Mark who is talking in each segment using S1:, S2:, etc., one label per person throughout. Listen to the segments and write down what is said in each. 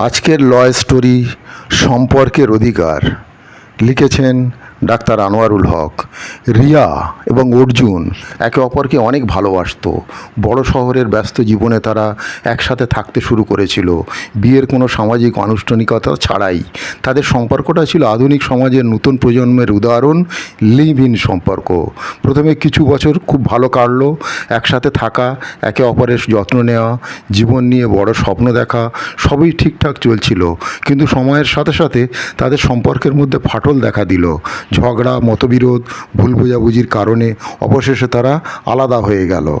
S1: আজকের লয় স্টোরি সম্পর্কের অধিকার লিখেছেন ডাক্তার আনোয়ারুল হক, রিয়া এবং অর্জুন একে অপরকে অনেক ভালোবাসতো। বড় শহরের ব্যস্ত জীবনে তারা একসাথে থাকতে শুরু করেছিল। বিয়ের কোনো সামাজিক আনুষ্ঠানিকতা ছাড়াই। তাদের সম্পর্কটা ছিল আধুনিক সমাজের নতুন প্রজন্মের উদাহরণ লিভ ইন সম্পর্ক। প্রথমে কিছু বছর খুব ভালো কাটলো, একসাথে থাকা, একে অপরের যত্ন নেওয়া, জীবন নিয়ে বড় স্বপ্ন দেখা, সবই ঠিকঠাক চলছিল। কিন্তু সময়ের সাথে সাথে তাদের সম্পর্কের মধ্যে ফাটল দেখা দিল। ঝগড়া, মতবিরোধ, ভুল বোঝাবুঝির কারণে অবশেষে তারা আলাদা হয়ে গেল।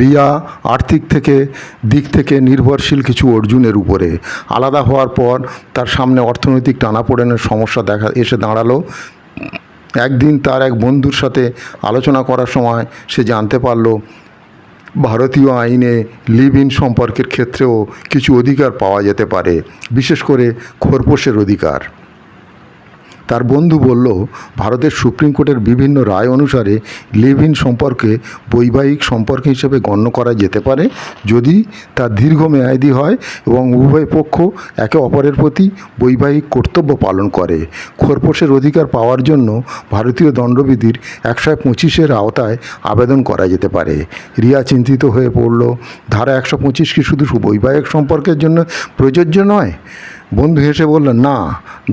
S1: রিয়া আর্থিক থেকে, দিক থেকে নির্ভরশীল কিছু অর্জুনের উপরে। আলাদা হওয়ার পর তার সামনে অর্থনৈতিক টানাপোড়েনের সমস্যা দেখা, এসে দাঁড়াল। একদিন তার এক বন্ধুর সাথে আলোচনা করার সময় সে জানতে পারল, ভারতীয় আইনে লিভ ইন সম্পর্কের ক্ষেত্রেও কিছু অধিকার পাওয়া যেতে পারে, বিশেষ করে খোরপোশের অধিকার। তার বন্ধু বলল, ভারতের সুপ্রিম কোর্টের বিভিন্ন রায় অনুসারে লিভ ইন সম্পর্কে বৈবাহিক সম্পর্ক হিসেবে গণ্য করা যেতে পারে। যদি তা দীর্ঘমেয়াদী হয় এবং উভয় পক্ষ একে অপরের প্রতি বৈবাহিক কর্তব্য পালন করে। খোরপোশের অধিকার পাওয়ার জন্য ভারতীয় দণ্ডবিধির একশো পঁচিশের আওতায় আবেদন করা যেতে পারে। রিয়া চিন্তিত হয়ে পড়ল, ধারা একশো পঁচিশ কি শুধু বৈবাহিক সম্পর্কের জন্য প্রযোজ্য নয়? বন্ধু হেসে বললেন, না,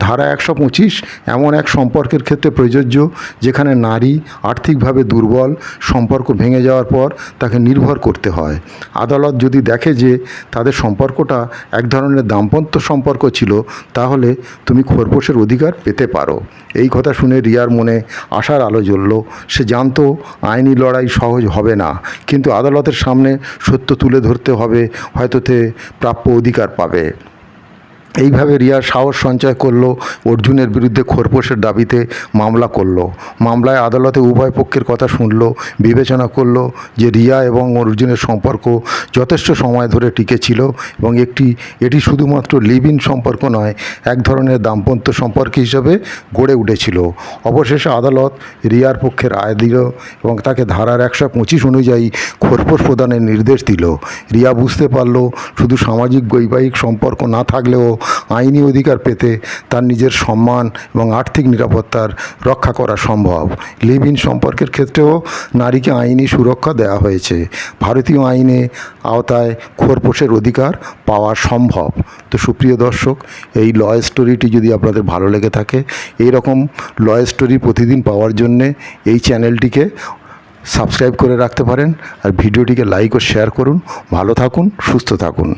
S1: ধারা একশো পঁচিশ এমন এক সম্পর্কের ক্ষেত্রে প্রযোজ্য যেখানে নারী আর্থিকভাবে দুর্বল, সম্পর্ক ভেঙে যাওয়ার পর তাকে নির্ভর করতে হয়। আদালত যদি দেখে যে তাদের সম্পর্কটা এক ধরনের দাম্পত্য সম্পর্ক ছিল, তাহলে তুমি খোরপোশের অধিকার পেতে পারো। এই কথা শুনে রিয়ার মনে আশার আলো জ্বলল। সে জানতো আইনি লড়াই সহজ হবে না, কিন্তু আদালতের সামনে সত্য তুলে ধরতে হবে, হয়তো তে প্রাপ্য অধিকার পাবে। এইভাবে রিয়া সাহস সঞ্চয় করল, অর্জুনের বিরুদ্ধে খোরপোশের দাবিতে মামলা করল। মামলায় আদালতে উভয় পক্ষের কথা শুনলো, বিবেচনা করল যে রিয়া এবং অর্জুনের সম্পর্ক যথেষ্ট সময় ধরে টিকে ছিল এবং একটি, এটি শুধুমাত্র লিভ ইন সম্পর্ক নয়, এক ধরনের দাম্পত্য সম্পর্ক হিসেবে গড়ে উঠেছিল। অবশেষে আদালত রিয়ার পক্ষে রায় দিল এবং তাকে ধারার একশো পঁচিশ অনুযায়ী খোরপোশ প্রদানের নির্দেশ দিল। রিয়া বুঝতে পারল, শুধু সামাজিক, বৈবাহিক সম্পর্ক না থাকলেও আইনি অধিকার পেতে তার নিজের সম্মান এবং আর্থিক নিরাপত্তার রক্ষা করা সম্ভব। লিভ ইন সম্পর্কের ক্ষেত্রেও নারীকে আইনি সুরক্ষা দেওয়া হয়েছে। ভারতীয় আইনে আওতায় খোরপোশের অধিকার পাওয়া সম্ভব। তো সুপ্রিয় দর্শক, এই লয় স্টোরিটি যদি আপনাদের ভালো লেগে থাকে এই রকম লয় স্টোরি প্রতিদিন পাওয়ার জন্যে এই চ্যানেলটিকে সাবস্ক্রাইব করে রাখতে পারেন আর ভিডিওটিকে লাইক ও শেয়ার করুন। ভালো থাকুন, সুস্থ থাকুন।